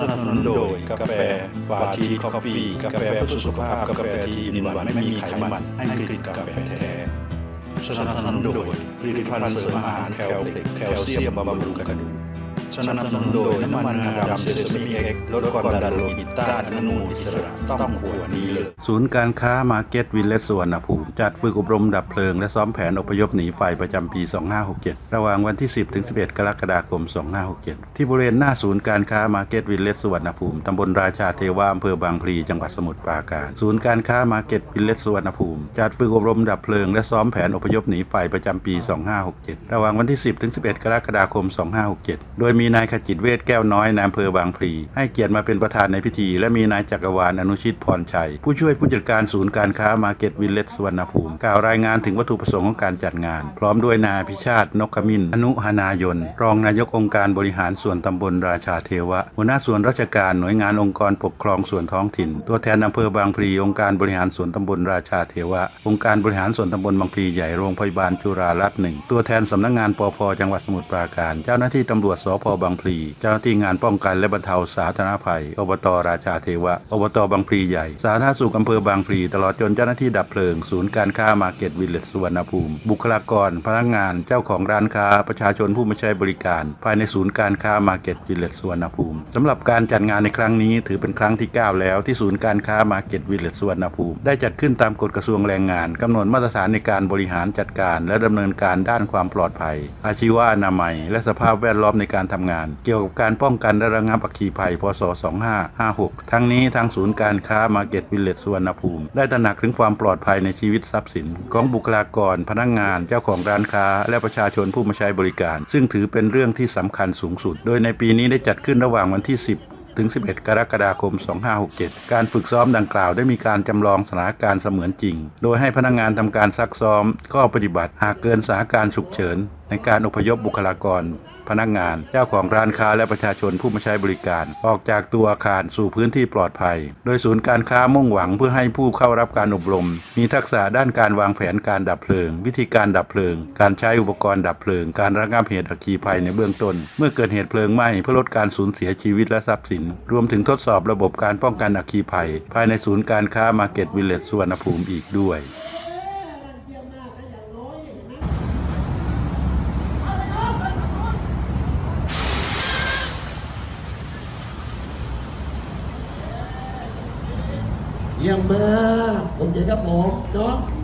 สนัสนนนโดยกาแฟปาทีคอฟฟี่กาแฟเพื่อสุขภาพกาแฟที่มีหวานไม่มีไขมันให้กลิ่นกาแฟแท้สนับสนุนโดยผลิตภัณฑ์เสริมอาหารแคลเล็กแคลเซียมบำรุงกระดูก สนับสนุนโดยน้ำมันงาดำเซซามิเอ็กลดความดันโลหิตต้านอนุมูลอิสระต้องขวดนี้เลยศูนย์การค้ามาร์เก็ตวิลเลจสวนภูมิจัดฝึกอบรมดับเพลิง และซ้อมแผนอพยพหนีไฟประจำปี 2567 ระหว่างวันที่ 10 ถึง 11 กรกฎาคม 2567 ที่บริเวณหน้าศูนย์การค้ามาร์เก็ตวิลเลจสวนภูมิตำบลราชาเทวาอำเภอบางพลีจังหวัดสมุทรปราการศูนย์การค้ามาร์เก็ตวิลเลจสวนภูมิจัดฝึกอบรมดับเพลิง และซ้อมแผนอพยพหนีไฟประจำปี 2567 ระหว่างวันที่ 10 ถึง 11 กรกฎาคม 2567 โดยมีีนายขจิตเวชแก้วน้อยนายอำเภอบางพลีให้เกียรติมาเป็นประธานในพิธี และมีนายจักรวาลอนุชิตพรชัย ผู้ช่วยผู้จัดการศูนย์การค้ามาร์เก็ตวิลเลจสวนภูมิกล่าวรายงานถึงวัตถุประสงค์ของการจัดงาน พร้อมด้วยนายพิชาตินกขมินอนุหานายน รองนายกองค์การบริหารส่วนตำบลราชาเทวะ หัวหน้าส่วนราชการหน่วยงานองค์กรปกครองส่วนท้องถิ่น ตัวแทนอำเภอบางพลีองค์การบริหารส่วนตำบลราชาเทวะ องค์การบริหารส่วนตำบลบางพลีใหญ่โรงพยาบาลจุฬารัตน์หนึ่งตัวแทนสำนักงานปพจังหวัดสมุทรปราการ เจ้าหน้าที่ตำรวจสพบางพลีเจ้าหน้าที่งานป้องกันและบรรเทาสาธารณภัย อบตราชาเทวะ อบตบางพลีใหญ่ สาธารณสุขอำเภอบางพลีตลอดจนเจ้าหน้าที่ดับเพลิง ศูนย์การค้ามาร์เก็ตวิลเลจสุวรรณภูมิ บุคลากร พนักงานเจ้าของร้านค้าประชาชนผู้มาใช้บริการ ภายในศูนย์การค้ามาร์เก็ตวิลเลจสุวรรณภูมิสำหรับการจัดงานในครั้งนี้ถือเป็นครั้งที่ 9 แล้วที่ศูนย์การค้ามาร์เก็ตวิลเลจสุวรรณภูมิได้จัดขึ้นตามกฎกระทรวงแรงงานกำหนดมาตรฐานในการบริหารจัดการ และดำเนินการด้านความปลอดภัย อาชีวะอนามัย และสภาพแวดล้อมในการทำงาน เกี่ยวกับการป้องกันและระงับอัคคีภัย พศ 2556 ทั้งนี้ทางศูนย์การค้ามาเก็ตวิลเลจสุวรรณภูมิ ได้ตระหนักถึงความปลอดภัยในชีวิตทรัพย์สิน ของบุคลากร พนักงาน เจ้าของร้านค้า และประชาชนผู้มาใช้บริการ ซึ่งถือเป็นเรื่องที่สำคัญสูงสุด โดยในปีนี้ได้จัดขึ้นระหว่างวันที่ 10ถึง 11 กรกฎาคม 2567 การฝึกซ้อมดังกล่าวได้มีการจำลองสถานการณ์เสมือนจริง โดยให้พนักงานทำการซักซ้อมข้อปฏิบัติ หากเกินสถานการณ์ฉุกเฉิน ในการอพยพบุคลากร พนักงาน เจ้าของร้านค้าและประชาชนผู้มาใช้บริการ ออกจากตัวอาคารสู่พื้นที่ปลอดภัย โดยศูนย์การค้ามุ่งหวังเพื่อให้ผู้เข้ารับการอบรม มีทักษะด้านการวางแผนการดับเพลิง วิธีการดับเพลิง การใช้อุปกรณ์ดับเพลิง การระงับเหตุอัคคีภัยในเบื้องต้น เมื่อเกิดเหตุเพลิงไหม้เพื่อลดการสูญเสียชีวิตและทรัพย์สิน รวมถึงทดสอบระบบการป้องกันอัคคีภัย ภายในศูนย์การค้ามาร์เก็ตวิลเลจสุวรรณภูมิอีกด้วย เยี่ยมมาก